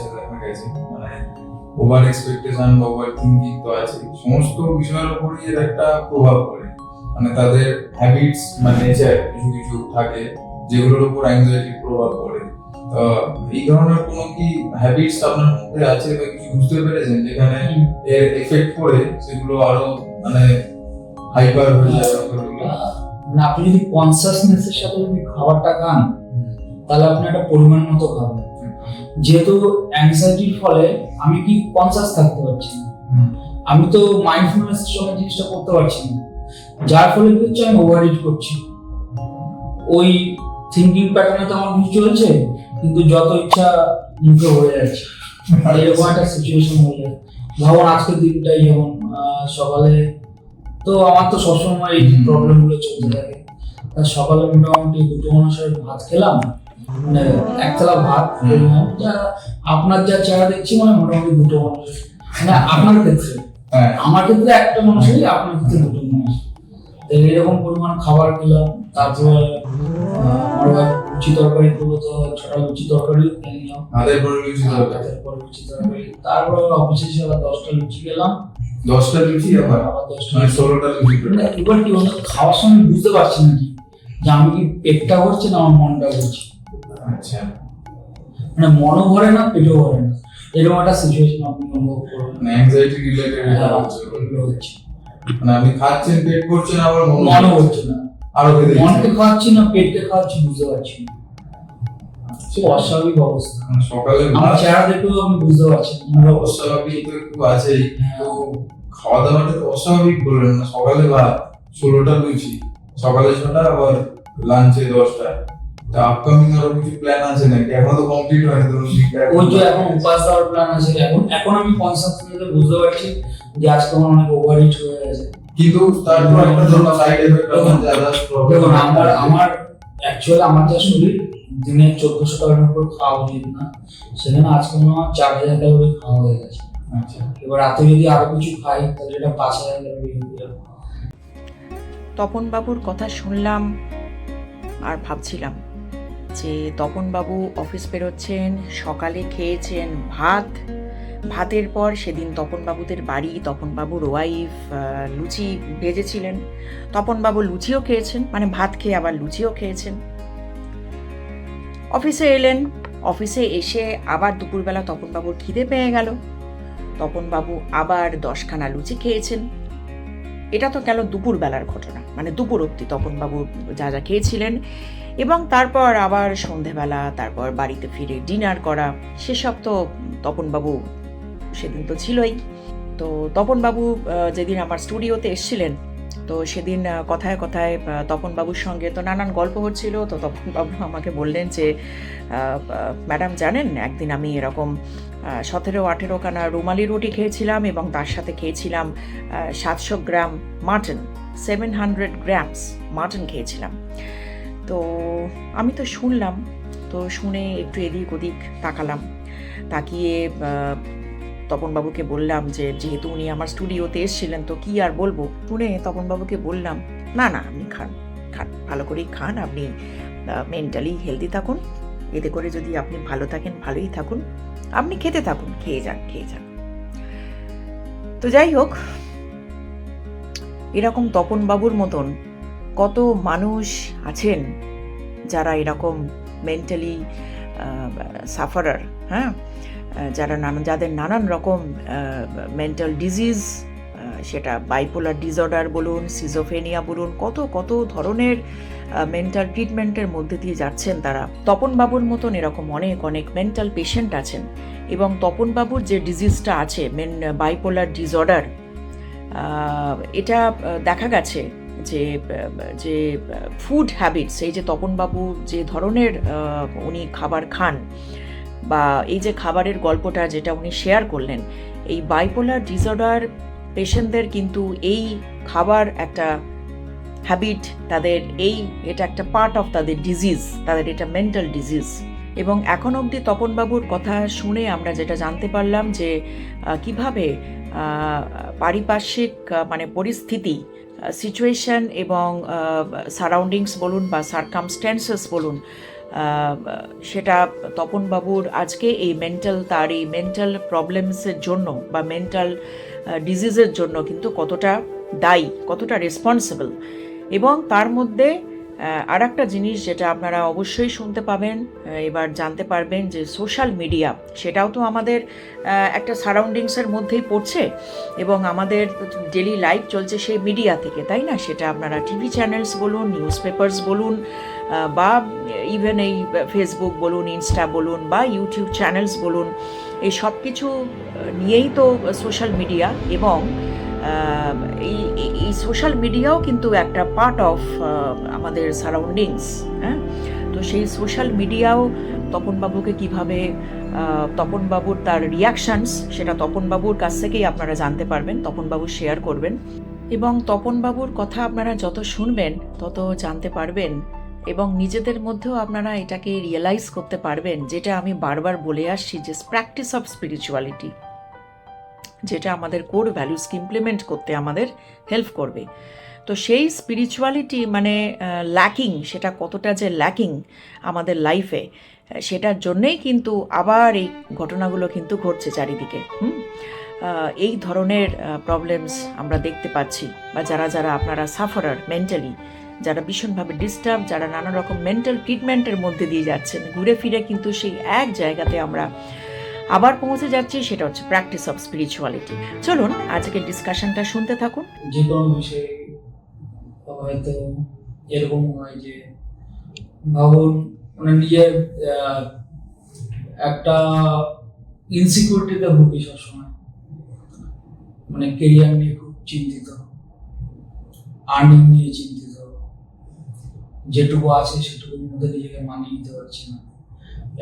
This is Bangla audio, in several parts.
আছে দেখা গেছে মানে ওভার এক্সপেকটেশন বা ওভার থিঙ্কিং তো আছে। সমস্ত বিষয়ের উপরই এর একটা প্রভাব পড়ে। মানে তাদের হ্যাবিটস মানে নেচার কিছু কিছু থাকে যেগুলোর উপর অ্যাংজাইটির প্রভাব পড়ে। তো এই ধরনের কোনো কি হ্যাবিটস আপনার মধ্যে আছে বা কিছু বুঝতে পেরেছেন যেখানে এর এফেক্ট পড়ে সেগুলো আরও মানে হাইপার হয়ে যায় আপনি যদি কনসাসনেসের সাথে যদি খাবারটা খান তাহলে আপনি একটা পরিমাণ মতো খাবেন। যেহেতু অ্যাংজাইটির ফলে আমি কি কনসাস থাকতে পারছি না। আমি তো মাইন্ডফুলনেসের সময় জিনিসটা করতে পারছি না। যার ফলে কি হচ্ছে আমি ওভার করছি। ওই থিঙ্কিং প্যাটার্নে তো আমার কিছু চলছে কিন্তু যত ইচ্ছা মুখে হয়ে যাচ্ছে। এরকম একটা সিচুয়েশন হয়ে যায় ভাবুন আজকের দিনটাই যেমন সকালে তো আমার তো সবসময় এই হুম। প্রবলেমগুলো চলতে থাকে। তা সকালে মোটামুটি দুটো মানুষের ভাত খেলাম মানে এক থালা ভাত আপনার যা চেহারা দেখছি মানে মোটামুটি দুটো মানুষ। মানে আপনার ক্ষেত্রে। হ্যাঁ। আমার ক্ষেত্রে একটা মানুষই আপনার ক্ষেত্রে দুটো মানুষ। এরকম পরিমাণ খাবার খেলাম তারপর আমার ভাই লুচি তরকারি করল তো ছটা লুচি তরকারি নিলাম। হাতের পরে লুচি দরকার তারপর লুচি অফিসে এসে আবার দশটা লুচি খেলাম। দশটা লুচি আবার? দশটা মানে ষোলোটা লুচি মানে এবার কি হলো খাওয়ার সময় বুঝতে পারছি না কি। যে আমি কি পেটটা ভরছে না আমার মনটা ভরছে? আচ্ছা। মানে মনও ভরে না পেটও ভরে না? এরকম একটা সিচুয়েশন আপনি অনুভব করবেন মানে অ্যাংজাইটি রিলেটেড হ্যাঁ, হচ্ছে। মানে আপনি খাচ্ছেন পেট করছেন আবার মন মনও হচ্ছে না। আরও খেতে মনকে। খাওয়াচ্ছি না পেটকে খাওয়াচ্ছি বুঝতে পারছি না। অস্বাভাবিক অবস্থা। মানে সকালে আমার চেহারা দেখেও বুঝতে না। অস্বাভাবিক তো একটু আছেই। তো খাওয়া দাওয়াটা তো অস্বাভাবিক বললেন না। সকালে ষোলোটা লুচি। সকালে ছটা আবার লাঞ্চে দশটা। তা আপকামিং আরও কিছু প্ল্যান আছে নাকি? এখন তো কমপ্লিট হয়নি ধরুন ওই যে এখন উপাস দেওয়ার প্ল্যান আছে। এখন এখন আমি বুঝতে পারছি যে আজকে আমার অনেক হয়ে গেছে। কিন্তু তারপর একটা ধরুন সাইড এফেক্ট দেখুন আমার আমার অ্যাকচুয়ালি আমার যা শরীর দিনে চোদ্দশো টাকার উপর খাওয়া উচিত না। সেখানে আজকে আমার চার হাজার ক্যালোরি খাওয়া হয়ে গেছে। আচ্ছা। এবার রাতে যদি আরও কিছু খাই তাহলে এটা পাঁচ হাজার ক্যালোরি হয়ে যাবে তপনবাবুর কথা শুনলাম আর ভাবছিলাম যে তপনবাবু অফিস বেরোচ্ছেন, সকালে খেয়েছেন ভাত। ভাতের পর সেদিন তপনবাবুদের বাড়ি তপনবাবুর ওয়াইফ লুচি ভেজেছিলেন। তপনবাবু লুচিও খেয়েছেন মানে ভাত খেয়ে আবার লুচিও খেয়েছেন। অফিসে এলেন, অফিসে এসে আবার দুপুরবেলা তপনবাবুর খিদে পেয়ে গেল। তপনবাবু আবার দশখানা লুচি খেয়েছেন। এটা তো গেল দুপুরবেলার ঘটনা মানে দুপুর অব্দি তপনবাবু যা যা খেয়েছিলেন। এবং তারপর আবার সন্ধেবেলা, তারপর বাড়িতে ফিরে ডিনার করা, সেসব তো তপনবাবু সেদিন তো ছিলই। তো তপনবাবু যেদিন আমার স্টুডিওতে এসছিলেন, তো সেদিন কথায় কথায় তপনবাবুর সঙ্গে তো নানান গল্প হচ্ছিল। তো তপনবাবু আমাকে বললেন যে ম্যাডাম জানেন, একদিন আমি এরকম সতেরো আঠেরো খানা রুমালি রুটি খেয়েছিলাম এবং তার সাথে খেয়েছিলাম সাতশো gram mutton, seven hundred grams mutton খেয়েছিলাম। তো আমি তো শুনলাম, তো শুনে একটু এদিক ওদিক তাকালাম। তাকিয়ে তপনবাবুকে বললাম যে, যেহেতু উনি আমার স্টুডিওতে এসেছিলেন, তো কি আর বলব? শুনে তপনবাবুকে বললাম, না না, আপনি খান খান, ভালো করেই খান, আপনি মেন্টালি হেলদি থাকুন। এতে করে যদি আপনি ভালো থাকেন, ভালোই থাকুন। আপনি খেতে থাকুন, খেয়ে যান খেয়ে যান। তো যাই হোক, এরকম তপনবাবুর মতন কত মানুষ আছেন যারা এরকম মেন্টালি সাফারার হ্যাঁ? যারা নানা, যাদের নানান রকম মেন্টাল ডিজিজ সেটা বাইপোলার ডিসঅর্ডার বলুন সিজোফেনিয়া বলুন, কত কত ধরনের মেন্টাল ট্রিটমেন্টের মধ্যে দিয়ে যাচ্ছেন তারা। তপনবাবুর মতন এরকম অনেক অনেক মেন্টাল পেশেন্ট আছেন এবং তপনবাবুর যে ডিজিজটা আছে মেন বাইপোলার ডিসঅর্ডার এটা দেখা গেছে যে যে ফুড হ্যাবিটস এই যে তপনবাবু যে ধরনের উনি খাবার খান বা এই যে খাবারের গল্পটা যেটা উনি শেয়ার করলেন, এই বাইপোলার ডিসঅর্ডার পেশেন্টদের কিন্তু এই খাবার একটা হ্যাবিট তাদের এই, এটা একটা পার্ট অফ তাদের ডিজিজ তাদের এটা মেন্টাল ডিজিজ এবং এখন অবধি তপনবাবুর কথা শুনে আমরা যেটা জানতে পারলাম যে কীভাবে পারিপার্শ্বিক মানে পরিস্থিতি সিচুয়েশন এবং সারাউন্ডিংস বলুন বা সারকামস্ট্যান্সেস বলুন সেটা তপনবাবুর আজকে এই মেন্টাল তার এই মেন্টাল প্রবলেমসের জন্য বা মেন্টাল ডিজিজের জন্য কিন্তু কতটা দায়ী, কতটা রেসপন্সিবল এবং তার মধ্যে আর একটা জিনিস যেটা আপনারা অবশ্যই শুনতে পাবেন এবার জানতে পারবেন যে সোশ্যাল মিডিয়া সেটাও তো আমাদের একটা সারাউন্ডিংসের মধ্যেই পড়ছে এবং আমাদের ডেলি লাইফ চলছে সেই মিডিয়া থেকে, তাই না? সেটা আপনারা টিভি চ্যানেলস বলুন নিউজ পেপার্স বলুন বা ইভেন এই ফেসবুক বলুন ইনস্টা বলুন, বা ইউটিউব চ্যানেলস বলুন, এই সব কিছু নিয়েই তো সোশ্যাল মিডিয়া এবং এই, এই- সোশ্যাল মিডিয়াও কিন্তু একটা পার্ট অফ আমাদের সারাউন্ডিংস হ্যাঁ? তো সেই সোশ্যাল মিডিয়াও তপনবাবুকে কীভাবে তপনবাবুর তার রিয়াকশানস সেটা তপনবাবুর কাছ থেকেই আপনারা জানতে পারবেন, তপনবাবু শেয়ার করবেন। এবং তপনবাবুর কথা আপনারা যত শুনবেন, তত জানতে পারবেন এবং নিজেদের মধ্যেও আপনারা এটাকে রিয়েলাইজ করতে পারবেন, যেটা আমি বারবার বলে আসছি যে প্র্যাকটিস অফ স্পিরিচুয়ালিটি যেটা আমাদের কোর ভ্যালুসকে ইমপ্লিমেন্ট করতে আমাদের হেল্প করবে। তো সেই স্পিরিচুয়ালিটি মানে ল্যাকিং সেটা কতটা যে ল্যাকিং আমাদের লাইফে সেটার জন্যেই কিন্তু আবার এই ঘটনাগুলো কিন্তু ঘটছে চারিদিকে, হুম? এই ধরনের প্রবলেমস আমরা দেখতে পাচ্ছি। বা যারা যারা আপনারা সাফারার মেন্টালি যারা ভীষণভাবে ডিস্টার্ব যারা নানা রকম মেন্টাল ট্রিটমেন্টের মধ্যে দিয়ে যাচ্ছেন, ঘুরে ফিরে কিন্তু সেই এক জায়গাতে আমরা আবার পৌঁছে যাচ্ছি সেটা হচ্ছে প্র্যাকটিস অফ স্পিরিচুয়ালিটি চলুন, আজকের ডিসকাশনটা শুনতে থাকুন। যে কোনো বিষয়ে হয়তো এরকম হয় যে ভাবুন মানে নিজের একটা ইনসিকিউরিটিতে ভুগি সবসময়। মানে কেরিয়ার নিয়ে খুব চিন্তিত আর্নিং নিয়ে চিন্তিত। যেটুকু আছে সেটুকুর মধ্যে নিজেকে মানিয়ে নিতে পারছি না।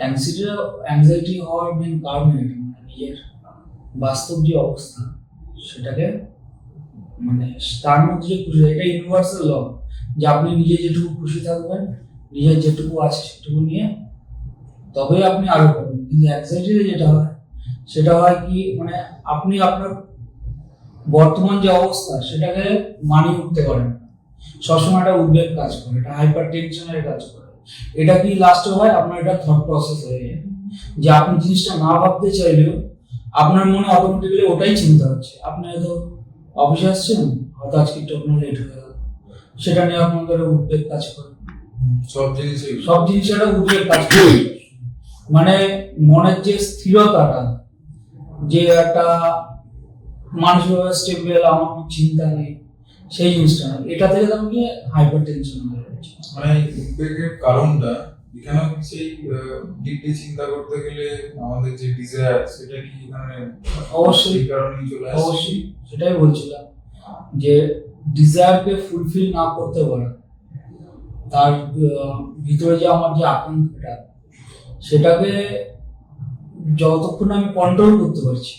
অ্যাংজাইটি অ্যাংজাইটি হওয়ার মেন কারণ এটা মানে নিজের বাস্তব যে অবস্থা, সেটাকে মানে তার মধ্যে যে খুশি এটা ইউনিভার্সাল ল যে আপনি নিজে যেটুকু খুশি থাকবেন, নিজের যেটুকু আছে সেটুকু নিয়ে তবে আপনি আরও পাবেন কিন্তু অ্যাংজাইটিতে যেটা হয়, সেটা হয় কি মানে আপনি আপনার বর্তমান যে অবস্থা, সেটাকে মানিয়ে উঠতে পারেন সবসময় একটা উদ্বেগ কাজ করে এটা হাইপার টেনশনের কাজ করে। এটা কি লাস্টে হয়? আপনার এটা থট প্রসেস হয়ে যায়। যে আপনি জিনিসটা না ভাবতে চাইলেও আপনার মনে অটোমেটিক্যালি ওটাই চিন্তা হচ্ছে। আপনি হয়তো অফিসে আসছেন হয়তো আজকে একটু আপনার লেট হয়ে গেল। সেটা নিয়ে আপনাদের উদ্বেগ কাজ করে সব জিনিসই। সব জিনিসের একটা উদ্বেগ কাজ করে। মানে মনের যে স্থিরতাটা যে একটা মানসিকভাবে স্টেবল আমার চিন্তা নেই। সেই জিনিসটা না। এটা থেকে তো আমি হাইপার টেনশন মানে উদ্বেগের কারণটা এখানেও কি সেই চিন্তা করতে গেলে আমাদের যে ডিজায়ার সেটা কি এখানে অবশ্যই। কারণেই চলে আসছে অবশ্যই সেটাই বলছিলাম যে ডিজায়ারকে ফুলফিল না করতে পারা তার ভিতরে যে আমার যে আকাঙ্ক্ষাটা সেটাকে যতক্ষণ আমি কন্ট্রোল করতে পারছি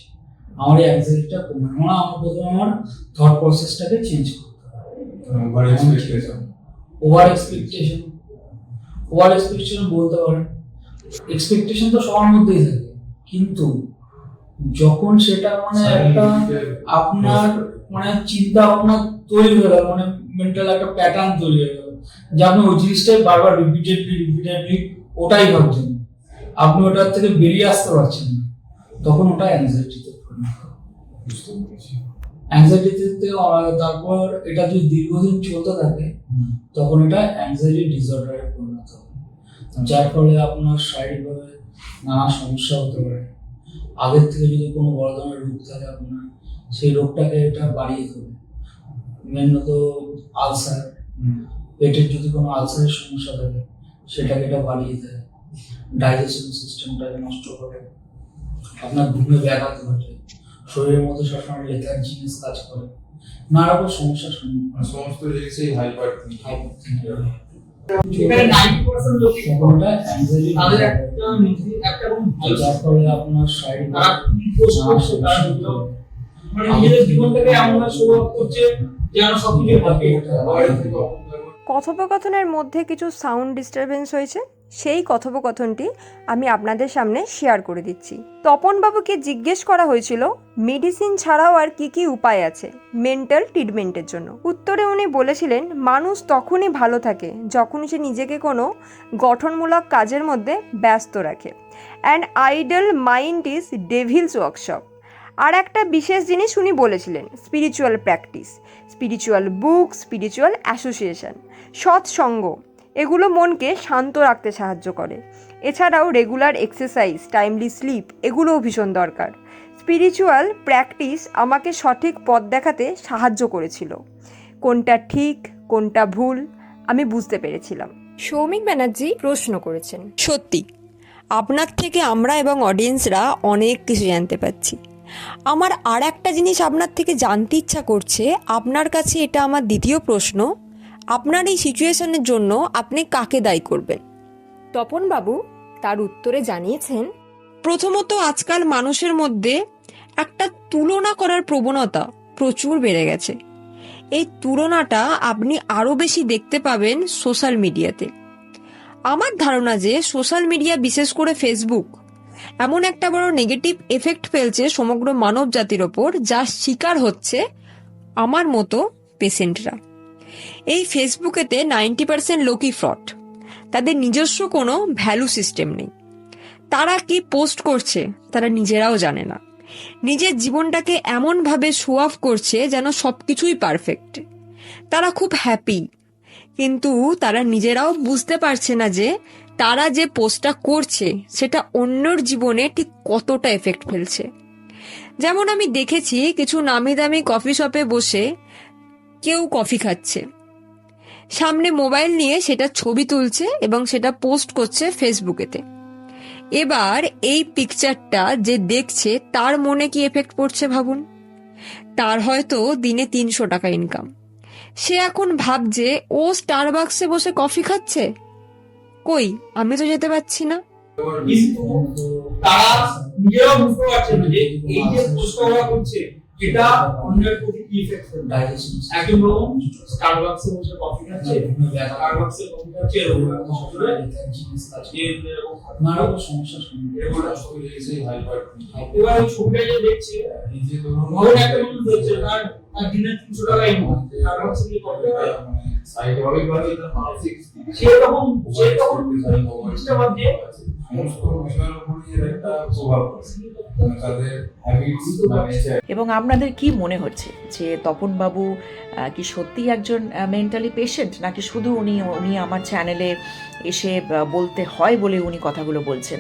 আমার এই অ্যাংজাইটিটা কমে না। মানে আমার প্রথমে আমার প্রসেসটাকে চেঞ্জ করতে হবে। ওভার এক্সপেকটেশন ওভার এক্সপেকটেশন বলতে পারেন এক্সপেকটেশন তো সবার মধ্যেই থাকে। কিন্তু যখন সেটা মানে একটা আপনার মানে চিন্তা ভাবনা তৈরি হয়ে গেল মানে মেন্টাল একটা প্যাটার্ন তৈরি হয়ে গেল যে আপনি ওই জিনিসটাই বারবার রিপিটেডলি রিপিটেডলি ওটাই ভাবছেন। আপনি ওটার থেকে বেরিয়ে আসতে পারছেন না। তখন ওটা অ্যাংজাইটিতে পরিণত বুঝতে পেরেছি। অ্যাংজাইটিতে তারপর এটা যদি দীর্ঘদিন চলতে থাকে তখন এটা অ্যাংজাইটি ডিসঅর্ডারে পরিণত হবে। যার ফলে আপনার শারীরিকভাবে নানা সমস্যা হতে পারে। আগের থেকে যদি কোনো বড় ধরনের রোগ থাকে আপনার সেই রোগটাকে এটা বাড়িয়ে দেবে। মেনত আলসার পেটের যদি কোনো আলসারের সমস্যা থাকে সেটাকে এটা বাড়িয়ে দেয়। ডাইজেশন সিস্টেমটাকে নষ্ট করে। আপনার ঘুমে ব্যাঘাত ঘটে। শরীরের মধ্যে সবসময় লেথার জিনিস কাজ করে। নানা রকম সমস্যার সম্মুখীন। মানে সমস্ত জিনিসই হাইপার আপনার শারীরিক মানে নিজেদের জীবনটাকে এমন শুরু করছে যেন সবকিছু থাকে। কথোপকথনের মধ্যে কিছু সাউন্ড ডিস্টারবেন্স হয়েছে? সেই কথোপকথনটি আমি আপনাদের সামনে শেয়ার করে দিচ্ছি। তপনবাবুকে জিজ্ঞেস করা হয়েছিল মেডিসিন ছাড়াও আর কি কি উপায় আছে মেন্টাল ট্রিটমেন্টের জন্য? উত্তরে উনি বলেছিলেন, মানুষ তখনই ভালো থাকে যখন সে নিজেকে কোনো গঠনমূলক কাজের মধ্যে ব্যস্ত রাখে। And idle mind is devil's workshop আর একটা বিশেষ জিনিস উনি বলেছিলেন spiritual practice spiritual book spiritual association সৎসঙ্গ। এগুলো মনকে শান্ত রাখতে সাহায্য করে। এছাড়াও রেগুলার এক্সারসাইজ টাইমলি স্লিপ এগুলোও ভীষণ দরকার। স্পিরিচুয়াল প্র্যাকটিস আমাকে সঠিক পথ দেখাতে সাহায্য করেছিল। কোনটা ঠিক কোনটা ভুল আমি বুঝতে পেরেছিলাম। সৌমিক ব্যানার্জি প্রশ্ন করেছেন সত্যি আপনার থেকে আমরা এবং অডিয়েন্সরা অনেক কিছু জানতে পাচ্ছি আমার আর একটা জিনিস আপনার থেকে জানতে ইচ্ছা করছে আপনার কাছে এটা আমার দ্বিতীয় প্রশ্ন। আপনার এই সিচুয়েশনের জন্য আপনি কাকে দায়ী করবেন? তপনবাবু তার উত্তরে জানিয়েছেন প্রথমত আজকাল মানুষের মধ্যে একটা তুলনা করার প্রবণতা প্রচুর বেড়ে গেছে। এই তুলনাটা আপনি আরও বেশি দেখতে পাবেন সোশ্যাল মিডিয়াতে। আমার ধারণা যে সোশ্যাল মিডিয়া বিশেষ করে ফেসবুক এমন একটা বড় নেগেটিভ এফেক্ট ফেলছে সমগ্র মানব জাতির ওপর যা শিকার হচ্ছে আমার মতো পেশেন্টরা। এই ফেসবুকেতে নাইনটি পার্সেন্ট লোকই ফ্রড তাদের নিজস্ব কোনো ভ্যালু সিস্টেম নেই। তারা কি পোস্ট করছে, তারা নিজেরাও জানে না। নিজের জীবনটাকে এমনভাবে শো অফ করছে যেন সব কিছুই পারফেক্ট তারা খুব হ্যাপি কিন্তু তারা নিজেরাও বুঝতে পারছে না যে তারা যে পোস্টটা করছে, সেটা অন্যর জীবনে ঠিক কতটা এফেক্ট ফেলছে। যেমন আমি দেখেছি কিছু নামি দামি কফি শপে বসে কেউ কফি খাচ্ছে। সামনে মোবাইল নিয়ে সেটা ছবি তুলছে এবং সেটা পোস্ট করছে ফেসবুকেতে এবার এই পিকচারটা যে দেখছে, তার মনে কি এফেক্ট পড়ছে ভাবুন? তার হয়তো দিনে তিনশো টাকা ইনকাম সে এখন ভাবছে, ও স্টারবাক্সে বসে কফি খাচ্ছে? কই, আমি তো যেতে পারছি না। তারা নিজেরাও বুঝতে পারছে না যে এই যে করছে এটা অন্যের প্রতি কি ইফেক্ট ফেলবে একজন লোক স্টারবাক্সে বসে কফি খাচ্ছে স্টারবাক্সে কফি খাচ্ছে এরকম যে এরকম নানা রকম সমস্যার সম্মুখীন এরকম একটা ছবি দেখেছি হাইপার এবার ওই ছবিটা যে দেখছে ধরুন একটা মানুষ দেখছে তার তার দিনে তিনশো টাকা ইনকাম স্টারবাক্সে গিয়ে কফি খায়। সাইডে তার মানসিক সে তখন সে তখন জিনিসটা সমস্ত মানে নেচার এবং আপনাদের কি মনে হচ্ছে যে তপন বাবু কি সত্যি একজন মেন্টালি পেশেন্ট নাকি শুধু উনি উনি আমার চ্যানেলে এসে বলতে হয় বলে উনি কথাগুলো বলছেন?